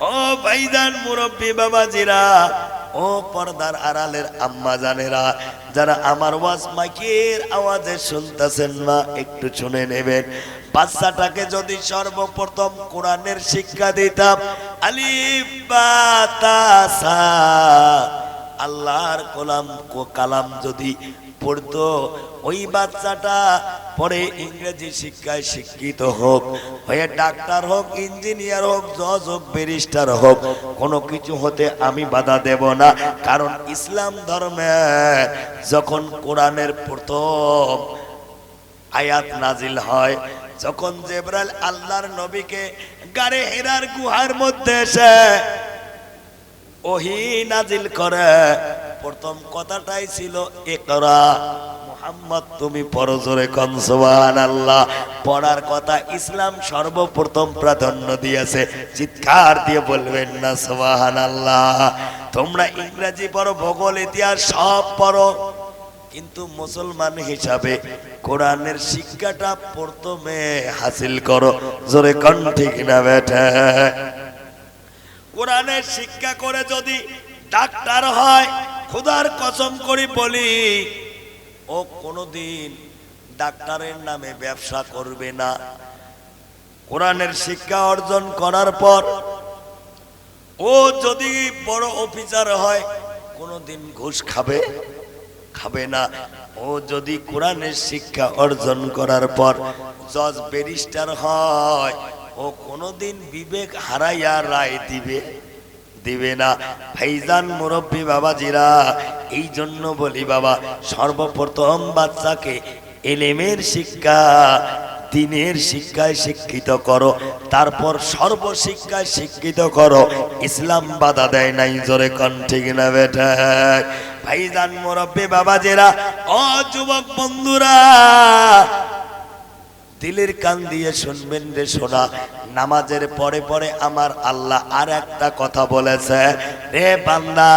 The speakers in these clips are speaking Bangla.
ও ভাইজান মুরব্বী বাবাজিরা, ও পর্দার আড়ালের আম্মা জানেরা, যারা আমার ওয়াজ মাইকের আওয়াজে শুনতেছেন না একটু শুনে নেবেন। বাচ্চাটাকে যদি সর্বপ্রথম কোরআনের শিক্ষা দিতাম, আলিফ, বা, তা, সা, আল্লাহর কলাম কো- কালাম যদি পড়তো, ওই বাচ্চাটা পরে ইংরেজি শিক্ষায় শিক্ষিত হোক, হয়ে ডাক্তার হোক, ইঞ্জিনিয়ার হোক, জজ হোক, ব্যারিস্টার হোক, কোনো কিছু হতে আমি বাধা দেব না। কারণ ইসলাম ধর্মে যখন কোরআনের প্রথম আয়াত নাজিল হয়, যখন জেবরাল আল্লাহর নবীকে গাড়ে হেরার গুহার মধ্যে এসে ওহি নাজিল করে প্রথম কথাটাই ছিল একরা মোহাম্মদ, তুমি পরজরে কন আল্লাহ পড়ার কথা ইসলাম সর্বপ্রথম প্রাধান্য দিয়েছে। চিৎকার দিয়ে বলবেন না সোহান আল্লাহ তোমরা ইংরেজি পড়ো, ভূগোল, ইতিহাস সব পড়ো। কিন্তু মুসলমান হিসাবে কোরআনের শিক্ষাটা প্রথমে হাসিল করো। জোরে কন, ঠিক না বেটা কোরআনের শিক্ষা করে যদি ডাক্তার হয় খুদার কসম করি বলি, ও কোনোদিন ডাক্তারের নামে ব্যবসা করবে না। কোরআনের শিক্ষা অর্জন করার পর ও যদি বড় অফিসার হয়, কোনোদিন ঘুষ খাবে? খাবে না। ও যদি কোরআনের শিক্ষা অর্জন করার পর জজ ব্যারিস্টার হয়, ও কোনোদিন বিবেক হারাইয়া রায় দিবে। দিবে না। ভাইজান মুরব্বী বাবাজিরা, এই জন্য বলি বাবা, সর্বপ্রথম বাচ্চাকে এলেমের শিক্ষা, দিনের শিক্ষায় শিক্ষিত করো, তারপর সর্বশিক্ষায় শিক্ষিত করো। ইসলাম বাধা দেয় নাই জোরে কন, ঠিক না বেটা? ভাইজান মুরব্বী বাবাজিরা, ও যুবক বন্ধুরা দিলের কান দিয়ে শুনবেন রে শোনা নামাজের পরে পরে আমার আল্লাহ আর একটা কথা বলেছে। রে বান্দা,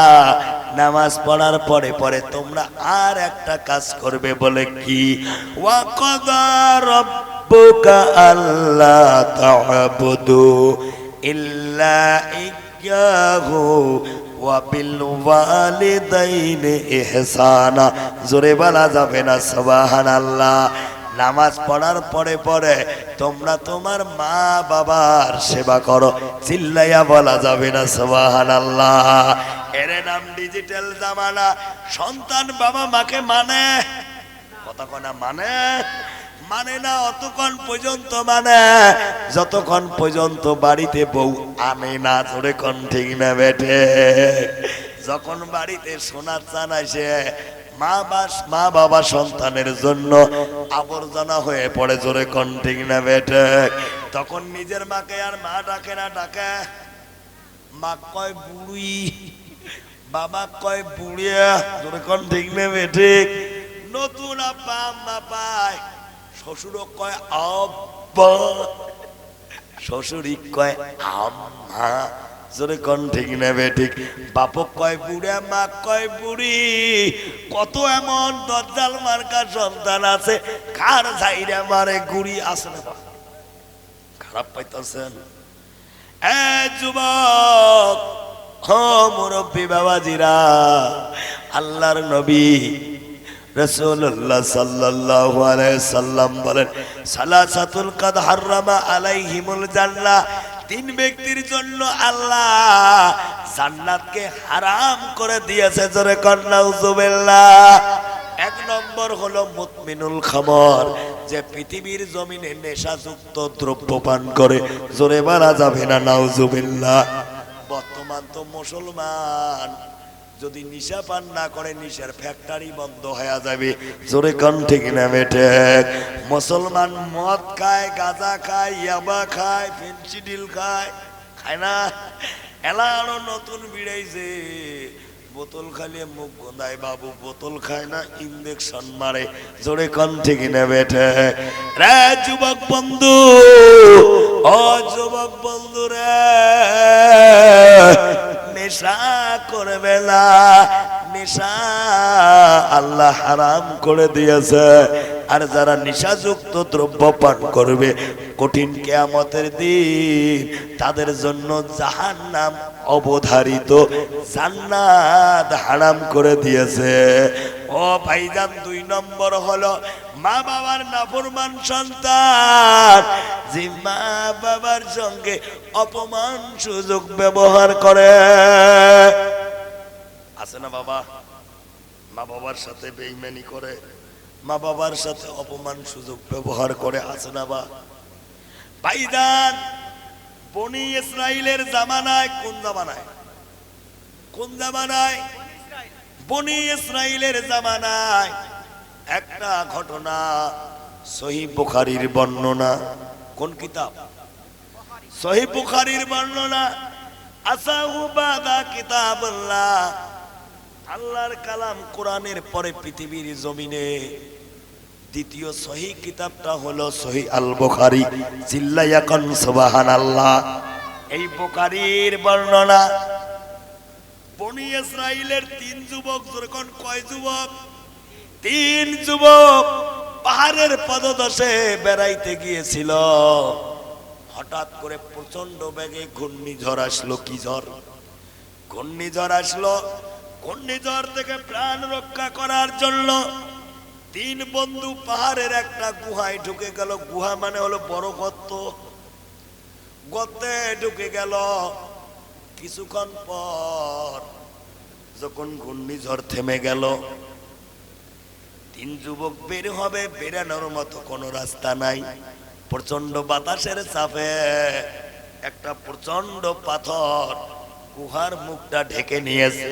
নামাজ পড়ার পরে পরে তোমরা আর একটা কাজ করবে বলে কি? ওয়াকদা রব্বুকা আল্লাহ তা'বুদু ইল্লা ইয়াহু ওয়া বিল ওয়ালিদাইনি ইহসানা। জোরে বলা যাবে না, সুবহানাল্লাহ। নামাজ পড়ার পরে পরে তোমরা তোমার মা বাবার সেবা করো। চিল্লাইয়া বলা যাবে না সোহান আল্লাহ এর নাম ডিজিটাল জামানা। সন্তান বাবা মাকে মানে? কতক্ষণ মানে? মানে না, অতক্ষণ পর্যন্ত মানে? যতক্ষণ পর্যন্ত বাড়িতে বউ আনে না ধরে কন না, বেঠে। যখন বাড়িতে সোনার চান আসে মা মা বাবা সন্তানের জন্য আবর্জনা হয়ে পড়ে, জোরে কন্টিং না বেটে তখন নিজের মাকে আর মা ডাকে না, ডাকে। মা কয়, বুড়ি। বাবা কয় বুড়িয়া জোরে কন্টিং না বেটে নতুন আব্বা, আম্মা পায়। শ্বশুরও কয়, আব্বা। শ্বশুরি কয়, আম্মা। জোরে ঠিক নেবে, ঠিক। বাপক কয়, বুড়া মা কয়, বুড়ি, কত এমন দজ্জাল মার্কা সন্তান আছে, কার ঝাইরা মারে গুড়ি আসে না? খারাপ পাইতেছেন। এ যুবক, হ মুরব্বী বাবাজিরা, আল্লাহর নবী রসুল্লাহ আলাইহি সাল্লাম বলেন, সালাসাতুল কাদ হাররামা আলাইহিমুল জান্নাহ তিন ব্যক্তির জন্য আল্লাহ জান্নাতকে হারাম করে দিয়েছে, জোরে কন্যা উজুবিল্লাহ এক নম্বর হলো মুতমিনুল খামর, যে পৃথিবীর জমিনে নেশাযুক্ত দ্রব্য পান করে। জোরে মারা যাবে না, নাউজুবিল্লাহ। বর্তমান তো মুসলমান। যদি নিশা পান না করে, নিশার ফ্যাক্টরি বন্ধ হয়ে যাবে। জোরে কন ঠিক না বেটে মুসলমান মদ খায়, গাঁজা খায়, ইয়াবা খায় ফেন্সিডিল খায় খায় না? এলা আরও নতুন বিড়াইছে। বোতল খালিয়ে মুখ গন্ধায় বাবু বোতল খায় না ইঞ্জেকশন মারে। জোরে কন ঠিক না বেটে রে যুবক বন্ধু ও যুবক বন্ধু নেশা করবে না নেশা আল্লাহ হারাম করে দিয়েছে। আর যারা নিশাযুক্ত দ্রব্য পান করবে, কঠিন কেয়ামতের দিন তাদের জন্য জাহান্নাম অবধারিত, জান্নাত হারাম করে দিয়েছে। ও ভাইজান, দুই নম্বর হলো মা বাবার নাফরমান সন্তান যে মা বাবার সঙ্গে অপমান সুযোগ ব্যবহার করে। আছে না বাবা? মা বাবার সাথে বেইমানি করে, মা বাবার সাথে অপমান সুযোগ ব্যবহার করে, আছে না বা? ভাইদান বনি ইসরাইলের জামানায় কোন জামানায়? কোন জামানায়? বনি ইসরাইলের জামানায়। একটা ঘটনা সহি বুখারীর বর্ণনা। কোন কিতাব? সহি বুখারীর বর্ণনা, আসাহু বাদা কিতাবুল্লাহ। আল্লাহর কালাম কোরআনের পরে পৃথিবীর জমিনে। দ্বিতীয় সহি কিতাবটা হলো সহি আল বুখারী চিল্লায়াকন সুবহানাল্লাহ। এই বুখারীর বর্ণনা, বনি ইসরাইলের তিন যুবক যখন কয় যুবক? তিন যুবক পাহাড়ের পদদশে বেড়াইতে গিয়েছিল। হঠাৎ করে প্রচণ্ড বেগে ঘূর্ণিঝড় আসলো। কি ঝড়? ঘূর্ণিঝড় আসলো। ঘূর্ণিঝড় থেকে প্রাণ রক্ষা করার জন্য তিন বন্ধু পাহাড়ের একটা গুহায় ঢুকে গেল। গুহা মানে হলো বড় গর্ত। গর্তে ঢুকে গেল। কিছুক্ষণ পর যখন ঘূর্ণিঝড় থেমে গেল তিন যুবক বের হবে বেরানোর মতো কোনো রাস্তা নাই। প্রচণ্ড বাতাসের চাপে একটা প্রচণ্ড পাথর গুহার মুখটা ঢেকে নিয়েছে।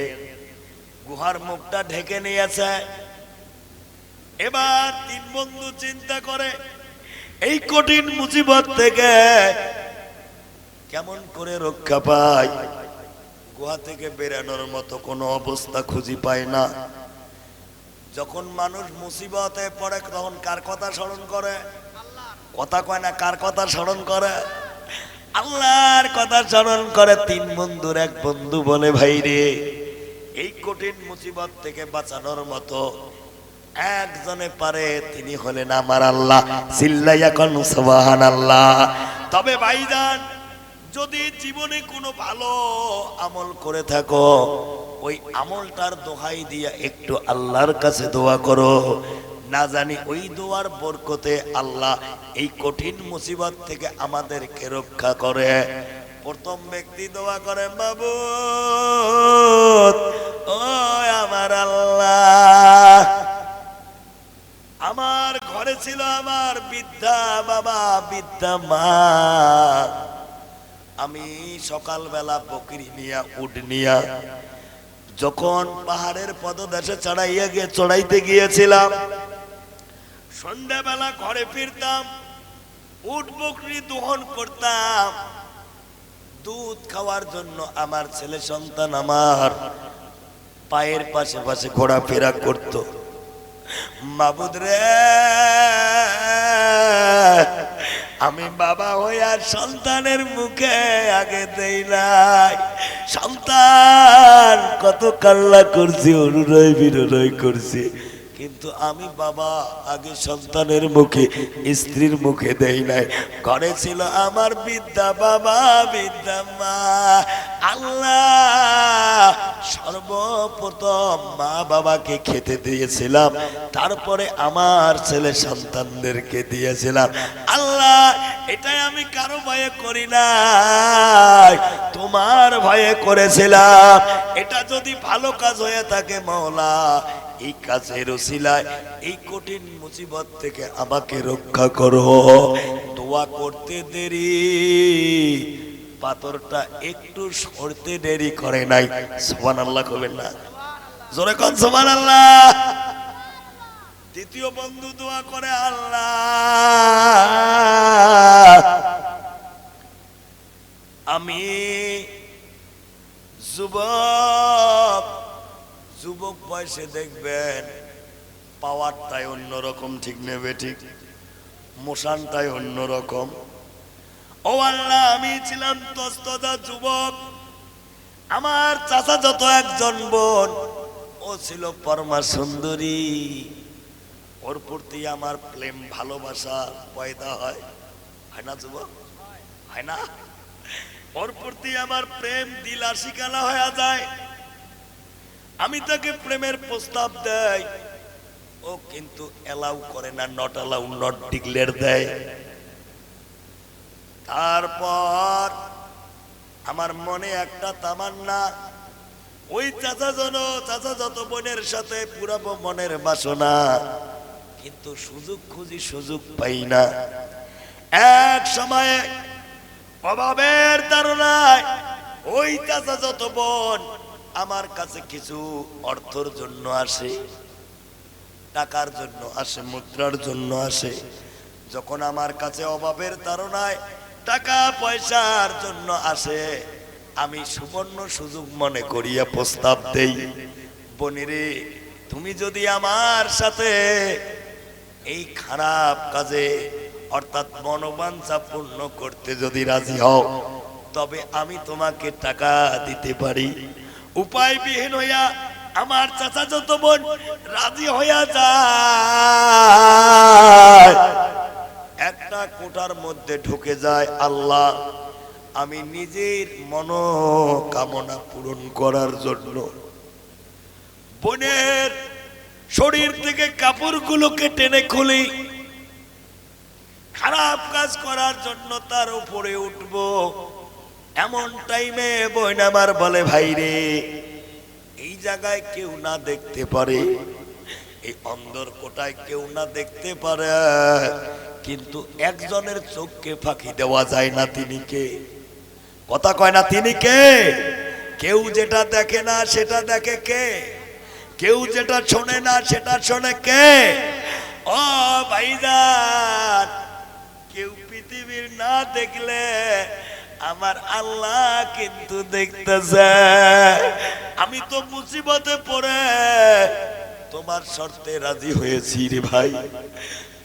গুহার মুখটা ঢেকে নিয়েছে। এবার তিন বন্ধু চিন্তা করে, এই কঠিন মুসিবত থেকে কেমন করে রক্ষা পায়? গুহা থেকে বেরানোর মতো কোনো অবস্থা খুঁজি পায় না। যখন মানুষ মুসিবতে পড়ে, তখন কার কথা স্মরণ করে? কথা কয় না, কার কথা স্মরণ করে? আল্লাহর কথা স্মরণ করে, তিন বন্ধুর এক বন্ধু বলে, ভাই রে, এই কঠিন মুসিবত থেকে বাঁচানোর মতো একজনে পারে, তিনি হলেন আমার আল্লাহ। চিল্লাইয়া কোন সুবহান আল্লাহ তবে ভাইজান, যদি জীবনে কোনো ভালো আমল করে থাকো ওই আমলটার দোহাই দিয়া একটু আল্লাহর কাছে দোয়া করো। না জানি ওই দোয়ার বরকতে আল্লাহ এই কঠিন মুসিবত থেকে আমাদেরকে রক্ষা করে। প্রথম ব্যক্তি দোয়া করে বাবু ও আমার আল্লাহ, আমার ঘরে ছিল আমার বিদ্যা বাবা বিদ্যা মা। আমি সকালবেলা বকরি নিয়া উড নিয়া যখন পাহাড়ের পদদেশে চড়াইয়া গিয়ে চড়াইতে গিয়েছিলাম, সন্ধ্যাবেলা ঘরে ফিরতাম, উট বকরি দোহন করতাম। দুধ খাওয়ার জন্য আমার ছেলে সন্তান আমার পায়ের পাশে পাশে ঘোরাফেরা করত। মাবুদ রে, আমি বাবা হইয়া সন্তানের মুখে আগে দেই নাই। সন্তান, কত কাল্লা করছি, অনুনয় বিনয় করছি। কিন্তু আমি বাবা আগে সন্তানের মুখে, স্ত্রীর মুখে দেই নাই। ঘরে ছিল আমার বিদ্যা বাবা, বিদ্যা মা। আল্লাহ, সর্বপ্রথম মা বাবাকে খেতে দিয়েছিলাম। তারপরে আমার ছেলে সন্তানদেরকে দিয়েছিলাম। আল্লাহ, এটাই আমি কারও ভয়ে করি নাই। তোমার ভয়ে করেছিলাম। এটা যদি ভালো কাজ হয়ে থাকে মৌলা এই কাজের ওসিলায় এই কঠিন মুসিবত থেকে আমাকে রক্ষা করো। দোয়া করতে দেরি, পাথরটা একটু সরতে দেরি করে নাই। সোমান আল্লাহ করবেন না। জোরে কন সোমান আল্লাহ দ্বিতীয় বন্ধু দোয়া করে আল্লাহ। আমি যুবক যুবক বয়সে দেখবেন, পাওয়ারটাই অন্যরকম, ঠিক নেবে ঠিক? মোশানটাই অন্যরকম। ও আল্লাহ, আমি ছিলাম তস্তদা যুবক। আমার চাচা যত একজন বোন, ও ছিল পরমা সুন্দরী। ওর প্রতি আমার প্রেম, ভালোবাসা পয়দা হয়। হয় না যুবক? হয় না? ওর প্রতি আমার প্রেম দিল আশিকানা হয়ে যায়। আমি তাকে প্রেমের প্রস্তাব দেই। ও কিন্তু এলাউ করে না নট এলাউ নট ডিক্লেয়ার দেয়। তারপর আমার মনে একটা তামান্না, ওই চাচা জন চাচা যত বোনের সাথে পুরাবো মনের বাসনা, কিন্তু সুযোগ খুঁজি সুযোগ পাই না। এক সময়ে অভাবের ধারণায় ওই চাচা যত বোন আমার কাছে কিছু অর্থর জন্য আসে, টাকার জন্য আসে, মুদ্রার জন্য আসে। যখন আমার কাছে অভাবের ধারণায় টাকা পয়সার জন্য আসে, আমি সুবর্ণ সুযোগ মনে করিয়া প্রস্তাব দেই, বনিরে, তুমি যদি আমার সাথে এই খারাপ কাজে অর্থাৎ মনোবাঞ্ছা পূর্ণ করতে যদি রাজি হও, তবে আমি তোমাকে টাকা দিতে পারি। উপায়বিহীন হইয়া আমার চাচা যত বোন রাজি হইয়া যায়। একটা কোটার মধ্যে ঢুকে যায় আল্লাহ। আমি নিজের মনোকামনা পূরণ করার জন্য বোনের শরীর থেকে কাপড়গুলোকে টেনে খুলি। খারাপ কাজ করার জন্য তার উপরে উঠব। এমন টাইমে বোন আমার বলে, ভাই রে, এই জায়গায় কেউ না দেখতে পারে, এই অন্দর কোটায় কেউ না দেখতে পারে, কিন্তু একজনের চোখকে ফাঁকি দেওয়া যায় না তিনি কে? কথা কয় না তিনি কে? কেউ যেটা দেখে না সেটা দেখে কে? কেউ যেটা শোনে না সেটা শোনে কে? ও ভাইজান পৃথিবীর না দেখলে আমার আল্লাহ কিন্তু দেখতেছে। আমি তো মুসিবতে পড়ে তোমার শর্তে রাজি হয়েছি রে ভাই।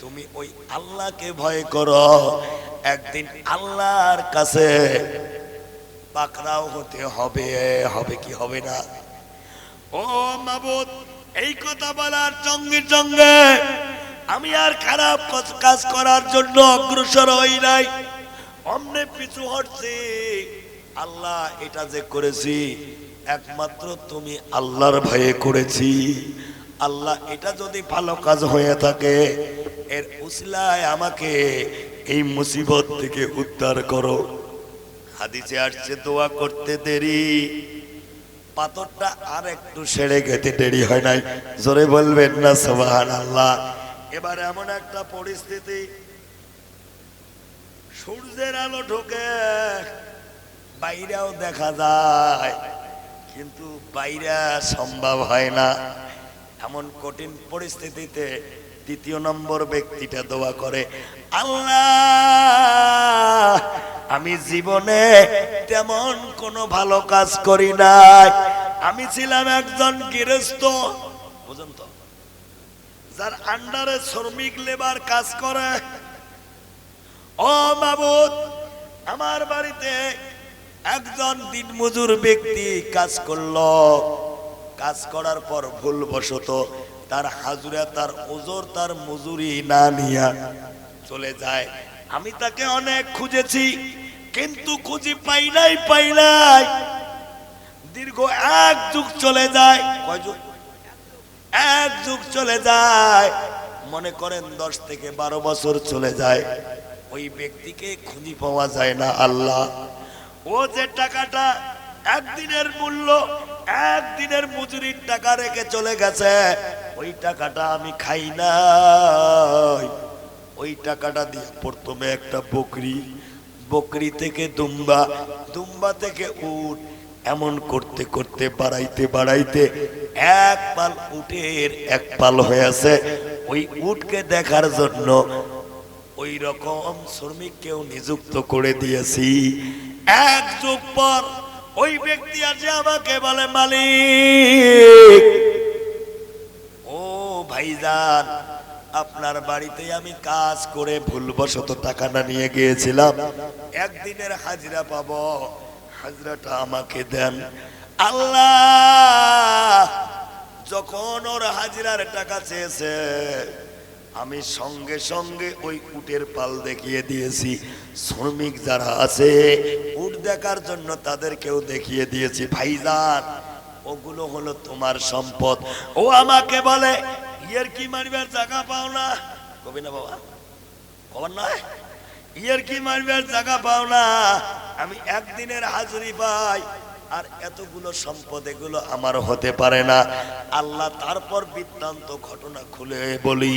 তুমি ওই আল্লাহকে ভয় করো। একদিন আল্লাহর কাছে পাকড়াও হতে হবে হবে কি হবে না? ও মাবুদ, এই কথা বলার সঙ্গে সঙ্গে আমি আর খারাপ কাজ- করার জন্য অগ্রসর হই নাই। অমনে পিছু হটছি। আল্লাহ এটা যে করেছি, একমাত্র তুমি আল্লাহর ভয়ে করেছি। আল্লাহ এটা যদি ভালো কাজ হয়ে থাকে, এর উসিলায় আমাকে এই মুসিবত থেকে উদ্ধার করো। হাদিসে আসছে, দোয়া করতে দেরি। পাথরটা আর একটু সেরে গেতে দেরি হয় নাই। জোরে বলবেন না সোবাহান আল্লাহ এবার এমন একটা পরিস্থিতি, সূর্যের আলো ঢোকে, বাইরেও দেখা যায়, কিন্তু বাইরে সম্ভব হয় না। এমন কঠিন পরিস্থিতিতে দ্বিতীয় নম্বর ব্যক্তিটা দোয়া করে, আল্লাহ, আমি জীবনে তেমন কোনো ভালো কাজ করি নাই। আমি ছিলাম একজন গৃহস্থ। বুঝুন তো যার আন্ডারে শ্রমিক লেবার কাজ করে। ও মাবুদ, আমার বাড়িতে একজন দিনমজুর ব্যক্তি কাজ করল। কাজ করার পর ভুলবশত তার হাজুরা, তার ওজোর, তার মজুরি না নিয়া চলে যায়। আমি তাকে অনেক খুঁজেছি, কিন্তু খুঁজি পাই নাই পাই নাই। দীর্ঘ এক যুগ চলে যায়। কয় যুগ এক যুগ চলে যায়, মনে করেন দশ থেকে বারো বছর চলে যায়, ওই ব্যক্তিকে খুঁজি পাওয়া যায় না আল্লাহ। ও যে টাকাটা একদিনের মূল্য, একদিনের মজুরির টাকা রেখে চলে গেছে, ওই টাকাটা আমি খাই না ওই টাকাটা দিয়ে প্রথমে একটা বকরি বকরি থেকে দুম্বা দুম্বা থেকে উট এমন করতে করতে, বাড়াইতে বাড়াইতে এক পাল উটের এক পাল হয়েছে। ওই উটকে দেখার জন্য ওই রকম শ্রমিক শ্রমিককেও নিযুক্ত করে দিয়েছি। এক যুগ পর ওই ব্যক্তি আছে আমাকে বলে, মালিক, ও ভাইজান, আপনার বাড়িতে আমি কাজ করে ভুলবশত টাকাটা নিয়ে গিয়েছিলাম। একদিনের হাজিরা পাবো। হাজিরাটা আমাকে দেন। আল্লাহ, যখন ওর হাজিরার টাকা চেয়েছে, আমি সঙ্গে সঙ্গে ওই উটের পাল দেখিয়ে দিয়েছি। শ্রমিক যারা আছে, উট দেখার জন্য তাদেরকেও দেখিয়ে দিয়েছি। ভাইজান, ওগুলো হলো তোমার সম্পদ। ও আমাকে বলে, ইয়ের কি মারিবার জায়গা পাও না? কবি না বাবা? খবর নয়? ইয়ের কি মারবার জায়গা পাও না? আমি একদিনের হাজরি পাই, আর এতগুলো সম্পদ এগুলো আমার হতে পারে না। আল্লাহ তারপর বৃত্তান্ত ঘটনা খুলে বলি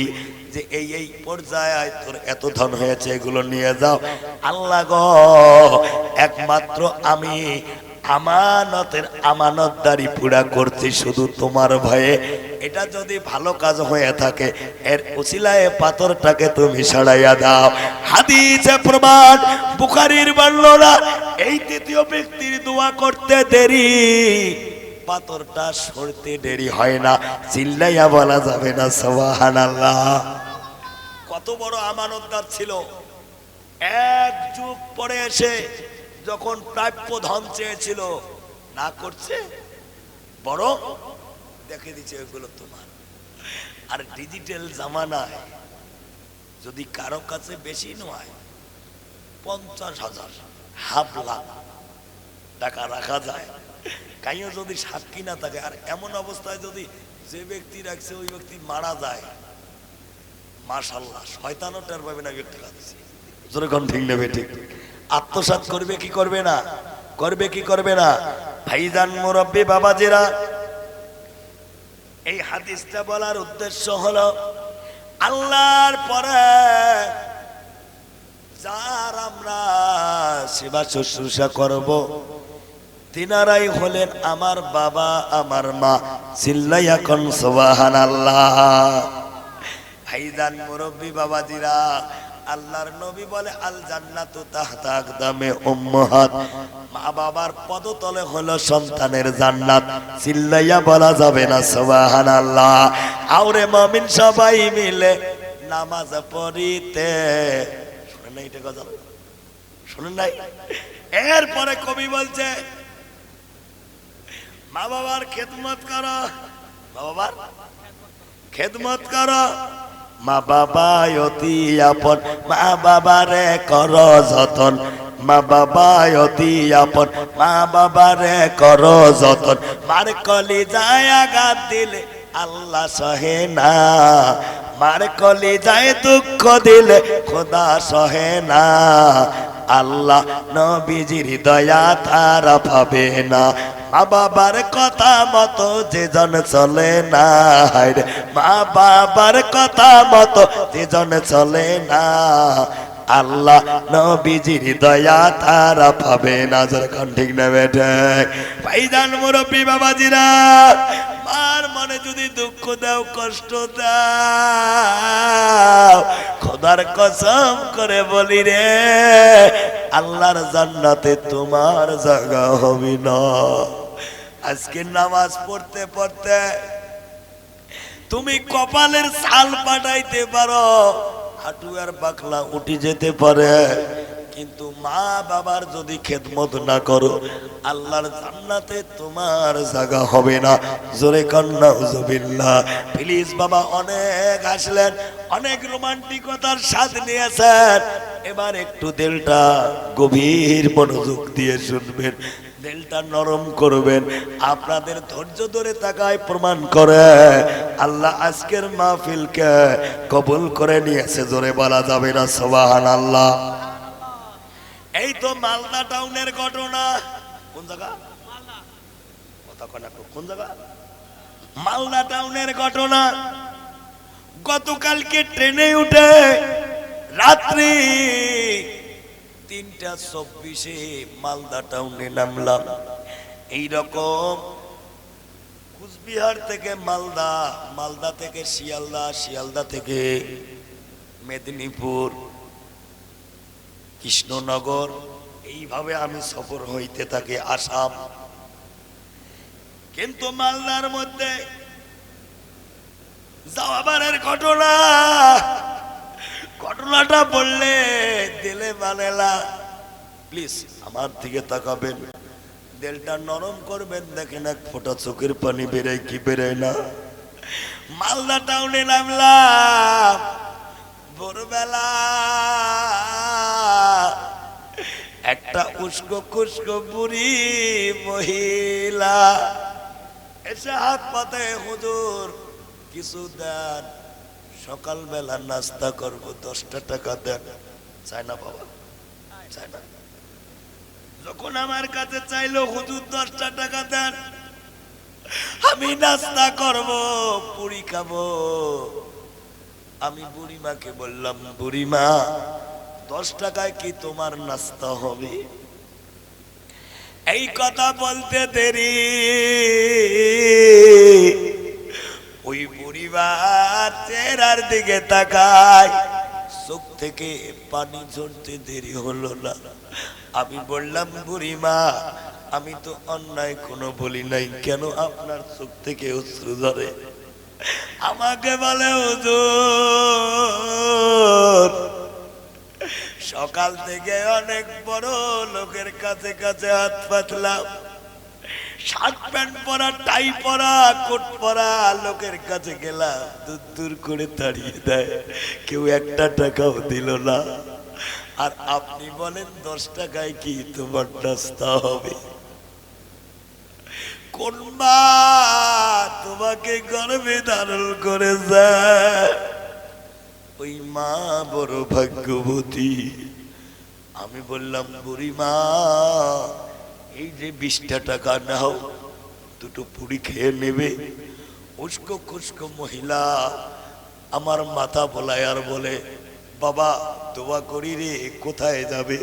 যে, এই এই পর্যায়ে তোর এত ধন হয়েছে, এগুলো নিয়ে যাও। আল্লাহ গ, একমাত্র আমি আমানতের আমানতদারি পুরা করছি শুধু তোমার ভয়ে। এটা যদি ভালো কাজ হয়ে থাকে, এর উসিলায় পাথরটাকে তুমি সরাইয়া দাও। হাদিসে প্রমাণ, বুখারীর বর্ণনা, এই তৃতীয় ব্যক্তির দোয়া করতে দেরি। পাথরটা সরতে দেরি হয় না, চিল্লাইয়া বলা যাবে না, সুবহানাল্লাহ। কত বড় আমানতদার ছিল। এক যুগ পরে এসে যখন প্রাপ্য ধন চেয়েছিল, না করছে বড় দেখে দিচ্ছে ওইগুলো তোমার। আর ডিজিটাল জামানায় যদি কারও কাছে বেশি নয়, পঞ্চাশ হাজার, হাফ লাখ টাকা রাখা যায়। কাইও যদি সাক্ষী না থাকে, আর এমন অবস্থায় যদি যে ব্যক্তি রাখছে, ওই ব্যক্তি মারা যায়, মাশাল্লাহ, শয়তানও টের পাবে না ব্যক্তি কাছে ঠিক নেবে, ঠিক। আত্মসাৎ করবে কি করবে না? করবে কি করবে না? ভাইজান মুরব্বী বাবাজিরা, এই হাদিসটা বলার উদ্দেশ্য হলো, আল্লাহর পরে যার আমরা সেবা শুশ্রূষা করব, তিনারাই হলেন আমার বাবা, আমার মা। চিল্লাই এখন সোবাহান আল্লাহ ভাইজান মুরব্বী বাবাজিরা আল্লাহর নবী বলে আল জান্নাতু তাহতা আকদামে উম্মাহাত। মা বাবার পদতলে হলো সন্তানের জান্নাত। চিল্লাইয়া বলা যাবে না, সুবহানাল্লাহ। আউরে মুমিন সবাই মিলে নামাজ পড়িতে। শুনেন না এটা গজল? শুনেন নাই? এরপরে কবি বলছে মা বাবার খেদমত করো। মা বাবার খেদমত করো। মা বাবা অতি আপন, মা বাবারে কর যতন। মা বাবা অতি আপন, মা বাবারে কর যতন। মার কলি যায় আঘাত দিলে আল্লাহ সহে না। মার কলি যায় দুঃখ দিলে খোদা সহে না। আল্লাহ নবীজির দয়া তারা পাবে না। মা বাবার কথা মতো যে জন চলে না হায়রে মা বাবার কথা মতো যে জন চলে না। আল্লাহ নবীজির দয়া তার পাবে না যখন ঠিক না বেঠে। ভাইজান মুরব্বী বাবাজিরা মার মনে যদি দুঃখ দাও, কষ্ট দাও। খোদার কসম করে বলি রে, আল্লাহর জান্নাতে তোমার জায়গা হবে না। আজকে নামাজ পড়তে পড়তে তুমি কপালের সাল পাঠাইতে পারো, হাঁটু আর বাকলা উঠে যেতে পারে। কিন্তু মা বাবার যদি খেদমত না করো, আল্লাহর জান্নাতে তোমার জায়গা হবে না। জোরে কন্যা হুজুবিল্লাহ প্লিজ বাবা, অনেক আসলেন অনেক রোমান্টিকতার স্বাদ নিয়েছেন। এবার একটু দিলটা গভীর মনোযোগ দিয়ে শুনবেন, দিলটা নরম করবেন। আপনাদের ধৈর্য ধরে তাকায় প্রমাণ করে, আল্লাহ আজকের মাহফিলকে কবুল করে নিয়েছে, জোরে বলা যাবে না সোবাহান আল্লাহ এই তো মালদা টাউনের ঘটনা। কোন জায়গা? কোন জায়গা? মালদা টাউনের ঘটনা। গতকালকে ট্রেনে উঠে রাত্রি তিনটা চব্বিশে মালদা টাউনে নামলাম। এইরকম কুচবিহার থেকে মালদা মালদা থেকে শিয়ালদা শিয়ালদা থেকে মেদিনীপুর কৃষ্ণনগর, এইভাবে আমি সফর হইতে থাকি আসাম। কিন্তু মালদার মধ্যে যাওয়াবারের ঘটনা, ঘটনাটা বললে দিলে মানেলা প্লিজ, আমার দিকে তাকাবেন। দেলটা নরম করবেন, দেখেন এক ফোটা চোখের পানি বেরোয় কি বেরোয় না। মালদা টাউনে নামলাম। ভোরবেলা। একটা উস্কো খুস্কো বুড়ি মহিলা এসে হাত পাতে, হুজুর, কিছু দেন। সকালবেলা নাস্তা করব, দশটা টাকা দেন। চাই না বাবা চাই না। যখন আমার কাছে চাইলো, হুজুর, দশটা টাকা দেন। আমি নাস্তা করব, পুরি খাব। আমি বুড়িমাকে বললাম, বুড়িমা, দশ টাকায় কি তোমার নাস্তা হবে? এই কথা বলতে দেরি। ওই বুড়িবার চেহারার দিকে তাকায়। চোখ থেকে পানি ঝরতে দেরি হলো না। আমি বললাম, বুড়িমা, আমি তো অন্যায় কোনো বলি নাই। কেন আপনার চোখ থেকে অশ্রু ধরে? আমাকে বলে, হুজুর, সকাল থেকে অনেক বড় লোকের কাছে কাছে হাত পাতলাম। শার্ট প্যান্ট পরা, টাই পরা, কোট পরা লোকের কাছে গেলাম। দূর দূর করে তাড়িয়ে দেয়। কেউ একটা টাকাও দিল না। আর আপনি বলেন, দশ টাকায় কি তোমার নাস্তা হবে? কোন মা তোমাকে গর্বে ধারণ করে ওই মা বড় ভাগ্যবতী। আমি বললাম বুড়ি মা এই যে বিশটা টাকা নাও, দুটো পুরি খেয়ে নেবে। উস্কো খুস্কো মহিলা, আমার মাথা বলায় আর বলে, বাবা, দোয়া করি রে, কোথায় যাবে?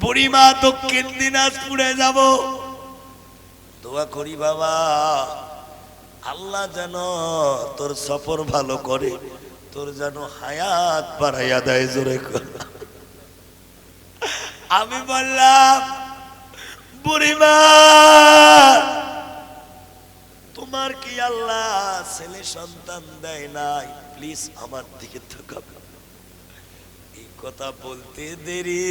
বুড়িমা, দক্ষিণ দিনাজপুরে যাব। দোয়া করি বাবা। আল্লাহ যেন তোর সফর ভালো করে, তোর যেন হায়াত বাড়াইয়া দেয় জোরে। আমি বললাম, বুড়িমা, তোমার কি আল্লাহ ছেলে সন্তান দেয় নাই? প্লিজ আমার দিকে থাকাবে এই কথা বলতে দেরি।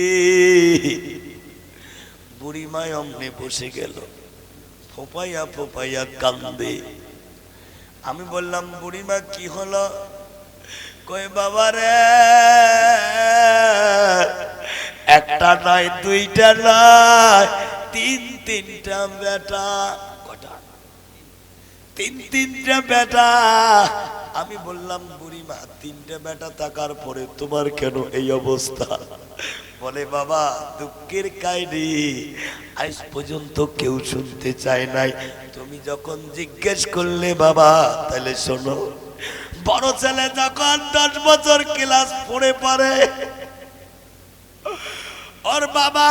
বুড়িমায় অমনে বসে গেল। ফোপাইয়া ফোপাইয়া কান্দে। আমি বললাম, বুড়িমা, কি হলো? কই, বাবা রে, একটা নয়, দুইটা নয়, তিন তিনটা বেটা, কটা? তিন তিনটা বেটা। আমি বললাম, বুড়িমা, তিনটা বেটা থাকার পরে তোমার কেন এই অবস্থা? বলে, বাবা, দুঃখের কাহিনী আজ পর্যন্ত কেউ শুনতে চায় নাই। তুমি যখন জিজ্ঞেস করলে, বাবা, তাহলে শোনো, বড় ছেলে যখন দশ বছর ক্লাস পড়ে পড়ে, ওর বাবা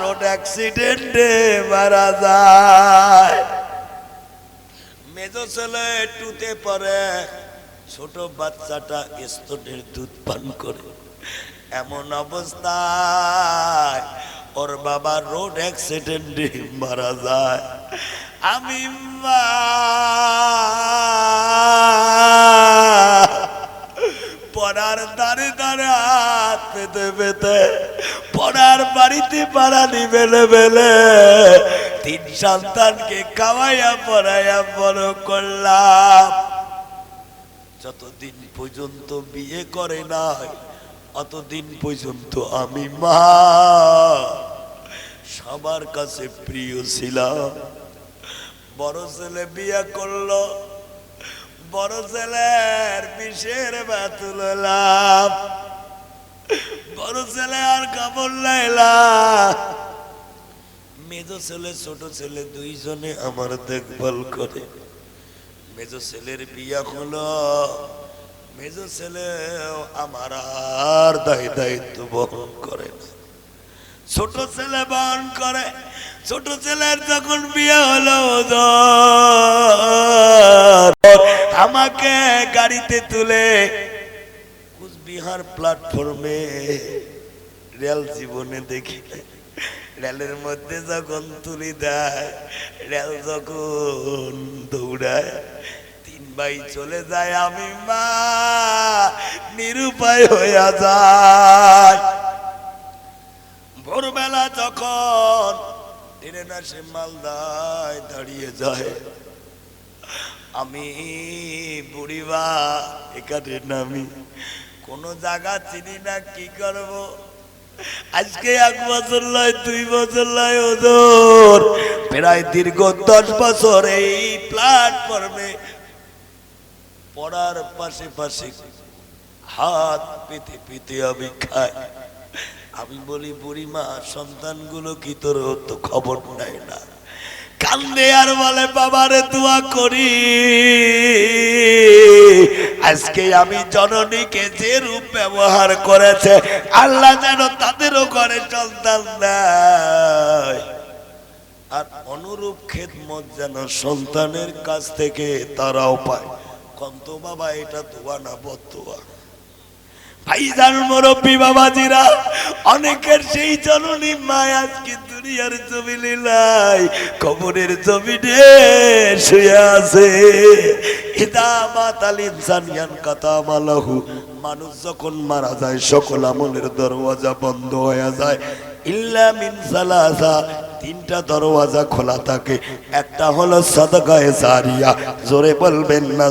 রোড অ্যাক্সিডেন্টে মারা যায়। মেজো ছেলে টুতে পরে ছোট বাচ্চাটা স্তনের দুধ পান করে। এমন অবস্থায় ওর বাবা রোড অ্যাক্সিডেন্টে মারা যায়। আমি মা। পড়ার দাঁড়ে দাঁড়ে হাত পেতে পেতে পড়ার বাড়িতে পাড়ানি বেলে বেলে তিন সন্তানকে খাওয়াইয়া, পড়াইয়া, বড় করলাম। যতদিন পর্যন্ত বিয়ে করে নাই অতদিন পর্যন্ত আমি মা। সবার কাছে প্রিয় ছিলাম। বড় ছেলে বিয়ে করল। বড় ছেলের বিষের বাতুলাম বড় ছেলে আর কাপড় লাইলা। মেজ ছেলে, ছোট ছেলে দুইজনে আমার দেখভাল করে। মেজ ছেলের বিয়া হলো। মেজ ছেলে আমার আর দায় দায়িত্ব বহন করে ছোট ছেলে বহন করে, ছোট ছেলের যখন বিয়ে হলো আমাকে গাড়িতে তুলে কুচবিহার প্ল্যাটফর্মে রেল জীবনে দেখি রেলের মধ্যে যখন তুলি দেয়, রেল যখন দৌড়ায় ভাই চলে যায় আমি মা, নিরুপায় হইয়া যায়। ভোরবেলা যখন ট্রেন আসে মালদায় দাঁড়িয়ে যায়, আমি বুড়িবা এখানে নামি। কোন জায়গা চিনি না, কি করব? আজকে এক বছর নয়, দুই বছর নয়, ওজোর। প্রায় দীর্ঘ দশ বছর এই প্ল্যাটফর্মে পড়ার পাশে পাশে হাত পেতে পেতে আমি খাই। আমি বলি, বুড়িমা, সন্তানগুলো কি তোর তো খবর নেয় না? কান্দে আর বলে, বাবারে দোয়া করি। আজকে আমি জননীকে যে রূপ ব্যবহার করেছে, আল্লাহ যেন তাদেরও করে সন্তান দেয়। আর অনুরূপ খেদমত যেন সন্তানের কাছ থেকে তারাও পায়। কন্ত বাবা, এটা না ভাইজান মুরব্বী বাবাজিরা, অনেকের সেই জননী মায় আজকে দুনিয়ার নাই, কবরের শুয়ে আছে। মালাহু মানুষ যখন মারা যায়, সকল আমলের দরওয়াজা বন্ধ হয়ে যায়। ইল্লা মিন তিনটা দরওয়াজা খোলা থাকে, একটা হলো সাদগায়ে জারিয়া, জোরে বলবেন না